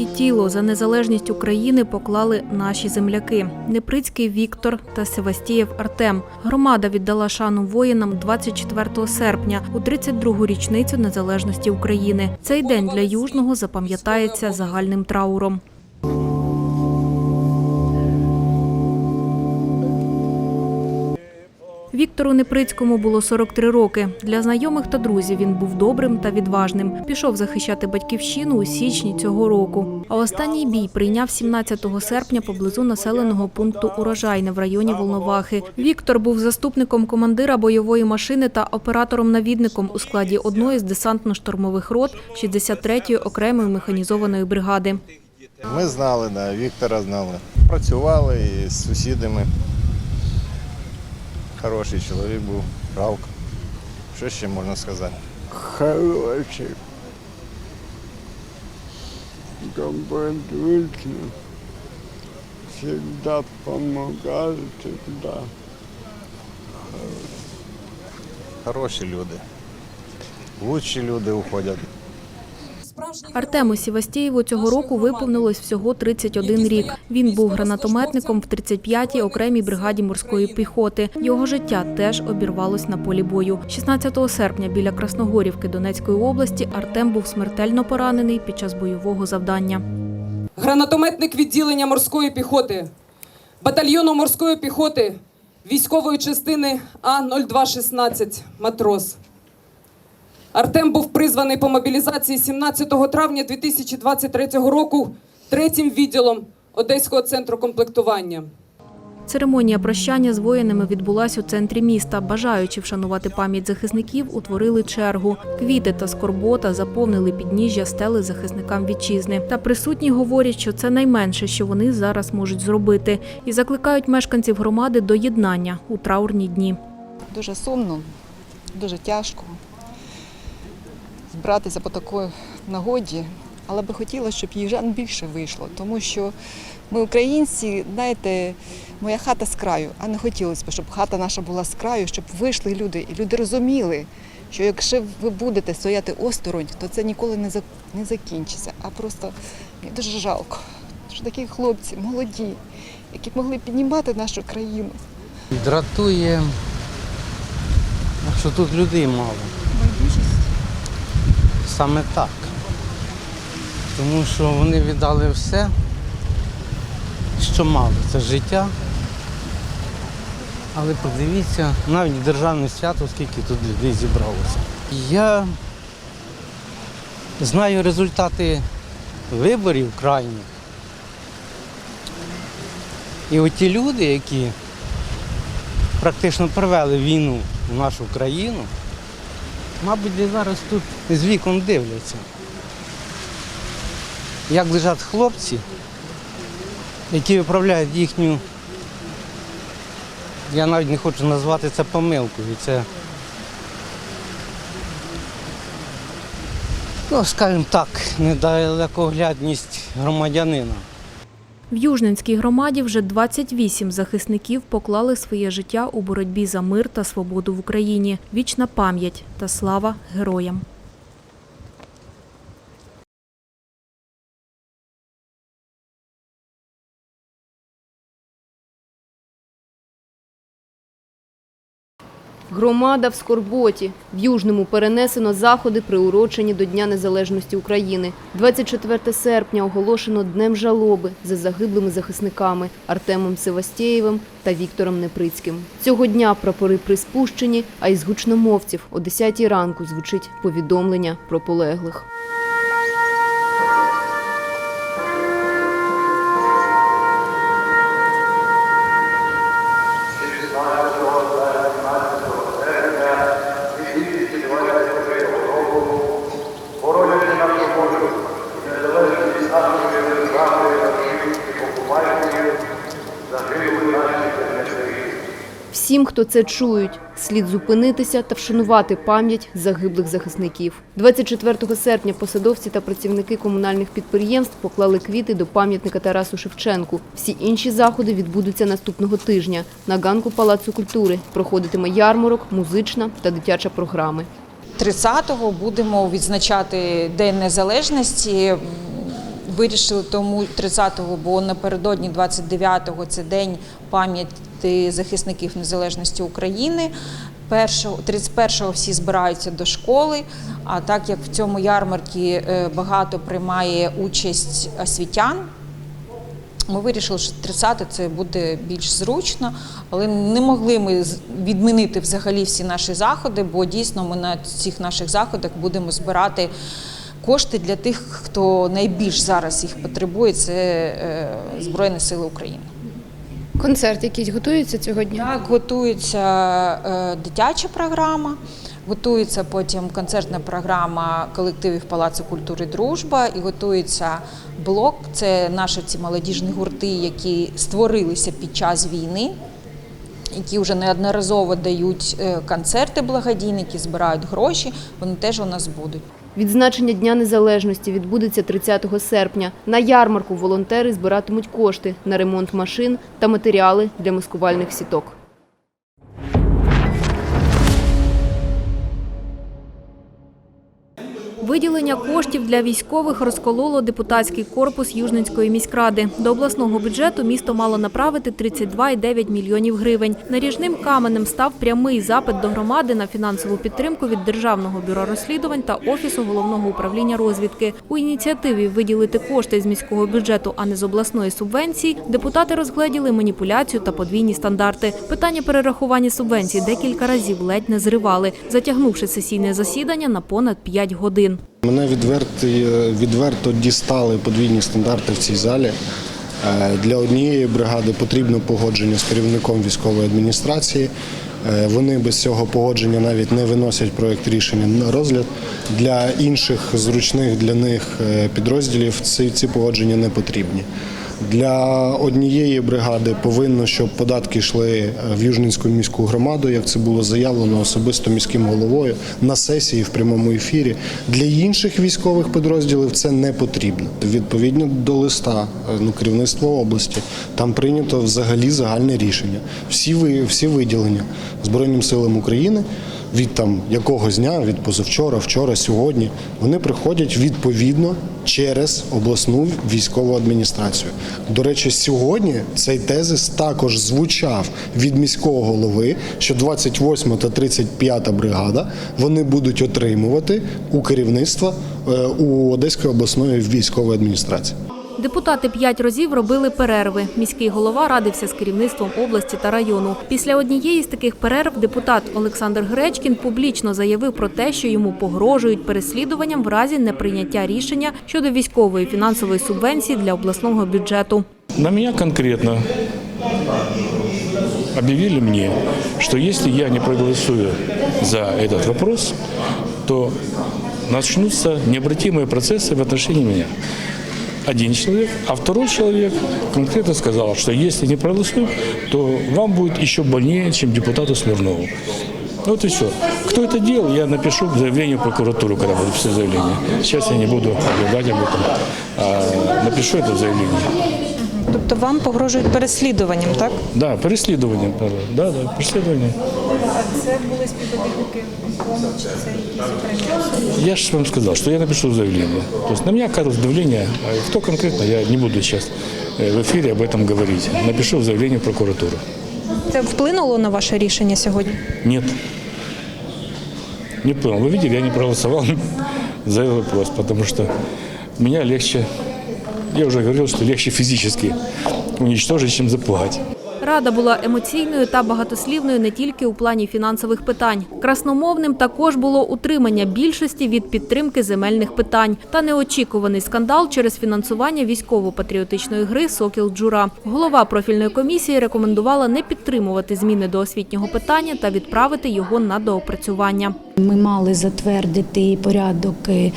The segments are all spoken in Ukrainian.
і тіло за незалежність України поклали наші земляки Неприцький Віктор та Севастієв Артем. Громада віддала шану воїнам 24 серпня у 32-гу річницю незалежності України. Цей день для Южного запам'ятається загальним трауром. Віктору Неприцькому було 43 роки. Для знайомих та друзів він був добрим та відважним. Пішов захищати батьківщину у січні цього року. А останній бій прийняв 17 серпня поблизу населеного пункту Урожайне в районі Волновахи. Віктор був заступником командира бойової машини та оператором-навідником у складі одної з десантно-штурмових рот 63-ї окремої механізованої бригади. Ми знали, да, Віктора знали. Працювали з сусідами. Хороший чоловік був, правка. Що ще можна сказати? хороший, добродушный, всегда помогал, всегда. Хороші люди. Лучші люди уходять. Артему Сівастієву цього року виповнилось всього 31 рік. Він був гранатометником в 35-й окремій бригаді морської піхоти. Його життя теж обірвалось на полі бою. 16 серпня біля Красногорівки Донецької області Артем був смертельно поранений під час бойового завдання. гранатометник відділення морської піхоти, батальйону морської піхоти військової частини А-0216 матрос. Артем був призваний по мобілізації 17 травня 2023 року третім відділом Одеського центру комплектування. Церемонія прощання з воїнами відбулась у центрі міста. Бажаючи вшанувати пам'ять захисників, утворили чергу. Квіти та скорбота заповнили підніжжя стели захисникам вітчизни. Та присутні говорять, що це найменше, що вони зараз можуть зробити, і закликають мешканців громади до єднання у траурні дні. Дуже сумно, дуже тяжко збиратися по такій нагоді, але би хотіла, щоб їжан більше вийшло, тому що ми, українці, знаєте, моя хата з краю, а не хотілося б, щоб хата наша була з краю, щоб вийшли люди, і люди розуміли, що якщо ви будете стояти осторонь, то це ніколи не закінчиться. А просто мені дуже жалко, що такі хлопці молоді, які б могли піднімати нашу країну. Дратує, що тут людей мало. Саме так. Тому що вони віддали все, що мали. Це життя. Але подивіться, навіть державне свято, скільки тут людей зібралося. Я знаю результати виборів крайніх. І оті люди, які практично привели війну в нашу країну, мабуть, зараз тут з вікон дивляться. Як лежать хлопці, які виправляють їхню, я навіть не хочу назвати це помилкою. Це, ну, скажімо так, недалекоглядність громадянина. В Южненській громаді вже 28 захисників поклали своє життя у боротьбі за мир та свободу в Україні. Вічна пам'ять та слава героям. Громада в скорботі. В Южному перенесено заходи, приурочені до Дня Незалежності України. 24 серпня оголошено Днем жалоби за загиблими захисниками Артемом Севастєєвим та Віктором Неприцьким. Цього дня прапори приспущені, а із гучномовців о 10 ранку звучить повідомлення про полеглих. Хто це чують, слід зупинитися та вшанувати пам'ять загиблих захисників. 24 серпня посадовці та працівники комунальних підприємств поклали квіти до пам'ятника Тарасу Шевченку. Всі інші заходи відбудуться наступного тижня. На ганку Палацу культури проходитиме ярмарок, музична та дитяча програми. 30-го будемо відзначати День Незалежності. Вирішили тому 30-го, бо напередодні 29-го це день пам'яті захисників незалежності України. Першого 31-го всі збираються до школи. А так як в цьому ярмарці е, багато приймає участь освітян, ми вирішили, що 30 це буде більш зручно, але не могли ми відмінити взагалі всі наші заходи, бо дійсно ми на цих наших заходах будемо збирати кошти для тих, хто найбільш зараз їх потребує. Це е, Збройні Сили України. Концерт якийсь готується цього дня? Так, готується е, дитяча програма, готується потім концертна програма колективів Палацу культури Дружба і готується блок. Це наші ці молодіжні гурти, які створилися під час війни. Які вже неодноразово дають е, концерти благодійні, які збирають гроші, вони теж у нас будуть. Відзначення Дня Незалежності відбудеться 30 серпня. На ярмарку волонтери збиратимуть кошти на ремонт машин та матеріали для маскувальних сіток. Виділення коштів для військових розкололо депутатський корпус Южненської міськради. До обласного бюджету місто мало направити 32,9 мільйонів гривень. Наріжним каменем став прямий запит до громади на фінансову підтримку від Державного бюро розслідувань та Офісу головного управління розвідки. У ініціативі виділити кошти з міського бюджету, а не з обласної субвенції, депутати розгледіли маніпуляцію та подвійні стандарти. Питання перерахування субвенцій декілька разів ледь не зривали, затягнувши сесійне засідання на понад 5 годин. Мене відверто, відверто дістали подвійні стандарти в цій залі. Е, Для однієї бригади потрібно погодження з керівником військової адміністрації. Е, Вони без цього погодження навіть не виносять проєкт рішення на розгляд. Для інших зручних для них е, підрозділів ці, ці погодження не потрібні. Для однієї бригади повинно, щоб податки йшли е, в Южненську міську громаду, як це було заявлено особисто міським головою на сесії в прямому ефірі. Для інших військових підрозділів це не потрібно. Відповідно до листа е, ну, керівництва області, там прийнято взагалі загальне рішення. Всі всі виділення Збройним силам України. Від там якогось дня, від позавчора, вчора, сьогодні, вони приходять відповідно через обласну військову адміністрацію. До речі, сьогодні цей тезис також звучав від міського голови, що 28 та 35 бригада вони будуть отримувати у керівництва е, у Одеської обласної військової адміністрації. Депутати п'ять разів робили перерви. Міський голова радився з керівництвом області та району. Після однієї з таких перерв депутат Олександр Гречкін публічно заявив про те, що йому погрожують переслідуванням в разі неприйняття рішення щодо військової фінансової субвенції для обласного бюджету. На меня конкретно объявили мне, что если я не проголосую за этот вопрос, то начнутся необратимые процессы в отношении меня. Один человек, а второй человек конкретно сказал, что если не проголосую, то вам будет еще больнее, чем депутату Смирнову. Вот и все. Кто это делал, я напишу заявление в прокуратуру, когда буду писать заявление. Сейчас я не буду объявлять об этом. А напишу это заявление. Тобто вам погрожують переслідуванням, так? Да, переслідування. Да, да, переслідування. Це були співробітники чи це якісь окремі? Я же вам сказал, что я напишу заявление. То есть на меня оказывают давление. А кто конкретно, я не буду сейчас э, в эфире об этом говорить. Напишу заявление в прокуратуру. Це вплинуло на ваше рішення сьогодні? Нет. Не понял. Вы видели, я не проголосовал за этот вопрос, потому что меня легче, я уже говорил, что легче физически уничтожить, чем запугать. Рада була емоційною та багатослівною не тільки у плані фінансових питань. Красномовним також було утримання більшості від підтримки земельних питань та неочікуваний скандал через фінансування військово-патріотичної гри Сокіл Джура. Голова профільної комісії рекомендувала не підтримувати зміни до освітнього питання та відправити його на доопрацювання. Ми мали затвердити порядок е,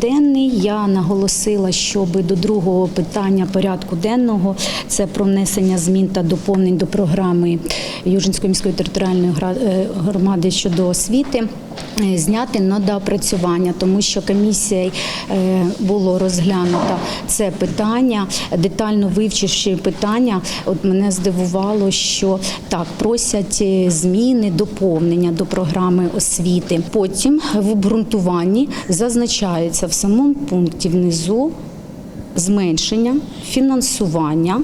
денний. Я наголосила, щоб до другого питання порядку денного це про внесення змін та доповнень до програми Южинської міської територіальної е, громади щодо освіти. е, Зняти на доопрацювання, тому що комісією е, було розглянуто це питання, детально вивчивши питання. От мене здивувало, що так просять зміни, доповнення до програми освіти. Потім в обґрунтуванні зазначається в самому пункті внизу зменшення фінансування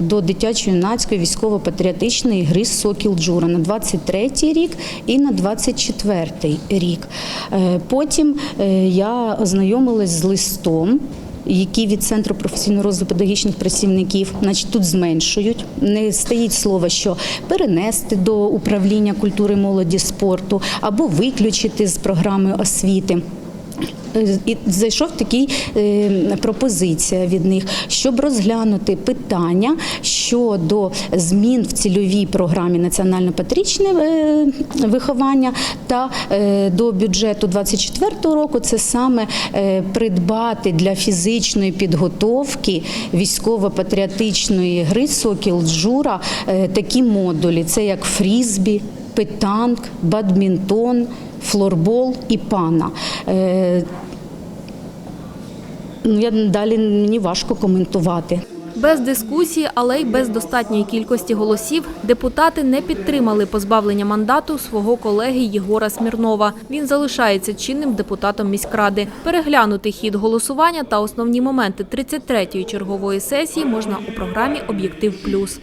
до дитячо-юнацької військово-патріотичної гри Сокіл Джура на 23 рік і на 24 рік. Е, Потім е, я ознайомилась з листом. Які від центру професійного розвитку педагогічних працівників, значить, тут зменшують. Не стоїть слово, що перенести до управління культури, молоді, спорту або виключити з програми освіти. І зайшов такий е, пропозиція від них, щоб розглянути питання щодо змін в цільовій програмі національно-патріотичне е, виховання та е, до бюджету 24 року. Це саме придбати для фізичної підготовки військово-патріотичної гри Сокіл Джура такі модулі. Це як фрізбі, питанк, бадмінтон, флорбол і пана. Е, Ну, я далі мені важко коментувати. Без дискусії, але й без достатньої кількості голосів депутати не підтримали позбавлення мандату свого колеги Єгора Смірнова. Він залишається чинним депутатом міськради. Переглянути хід голосування та основні моменти 33-ї чергової сесії можна у програмі Об'єктив Плюс.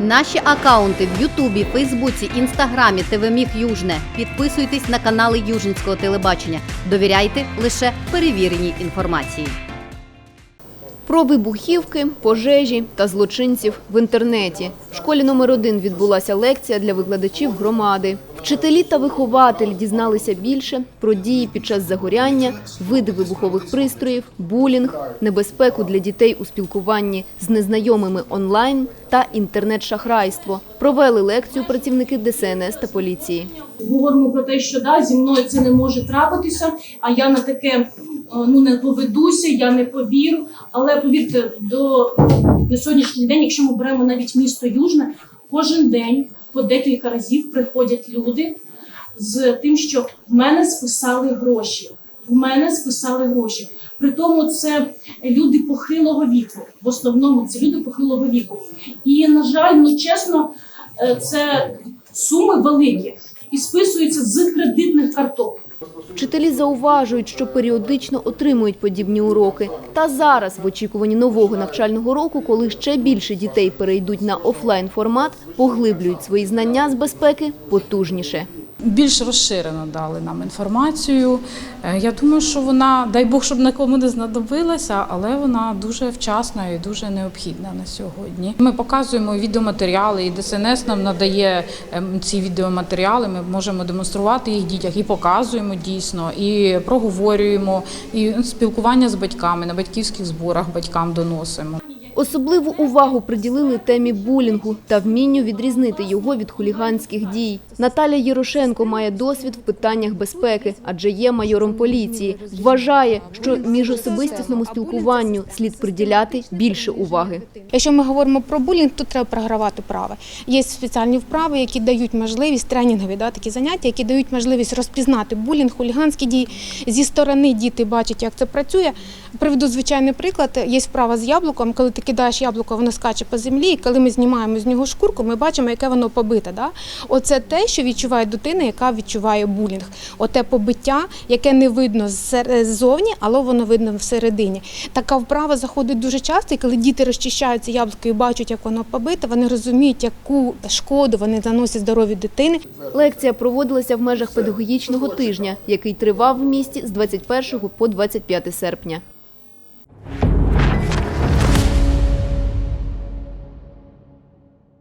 Наші акаунти в Ютубі, Фейсбуці, Інстаграмі, ТВ Южне. Підписуйтесь на канали Южницького телебачення. Довіряйте лише перевіреній інформації. Про вибухівки, пожежі та злочинців в інтернеті. В школі номер один відбулася лекція для викладачів громади. Вчителі та вихователі дізналися більше про дії під час загоряння, види вибухових пристроїв, булінг, небезпеку для дітей у спілкуванні з незнайомими онлайн та інтернет-шахрайство. Провели лекцію працівники ДСНС та поліції. говоримо про те, що да, зі мною це не може трапитися, а я на таке е, ну не поведуся, я не повірю. Але повірте, до на сьогоднішній день, якщо ми беремо навіть місто Южне, кожен день по декілька разів приходять люди з тим, що в мене списали гроші. В мене списали гроші. При тому це люди похилого віку. В основному це люди похилого віку. І на жаль, ну чесно, е, це суми великі і списуються з кредитних карток. Вчителі зауважують, що періодично отримують подібні уроки. Та зараз, в очікуванні нового навчального року, коли ще більше дітей перейдуть на офлайн формат, поглиблюють свої знання з безпеки потужніше. Більш розширено дали нам інформацію. Е, Я думаю, що вона, дай Бог, щоб нікому не знадобилася, але вона дуже вчасна і дуже необхідна на сьогодні. Ми показуємо відеоматеріали, і ДСНС нам надає ем, ці відеоматеріали. Ми можемо демонструвати їх дітях і показуємо дійсно, і проговорюємо, і спілкування з батьками на батьківських зборах батькам доносимо. Особливу увагу приділили темі булінгу та вмінню відрізнити його від хуліганських дій. Наталя Єрошенко має досвід в питаннях безпеки, адже є майором поліції. Вважає, що міжособистісному спілкуванню слід приділяти більше уваги. Якщо ми говоримо про булінг, то треба програвати вправи. Є спеціальні вправи, які дають можливість тренінгові, да, такі заняття, які дають можливість розпізнати булінг, хуліганські дії. Зі сторони діти бачать, як це працює. Приведу звичайний приклад. Є вправа з яблуком. Коли ти кидаєш яблуко, воно скаче по землі. І коли ми знімаємо з нього шкурку, ми бачимо, яке воно побите. Да? Оце те, що відчуває дитина, яка відчуває булінг. Оте побиття, яке не видно ззовні, але воно видно всередині. Така вправа заходить дуже часто, і коли діти розчищаються яблуко і бачать, як воно побите, вони розуміють, яку шкоду вони заносять здоров'ю дитини. Лекція проводилася в межах педагогічного тижня, який тривав в місті з 21 по 25 серпня.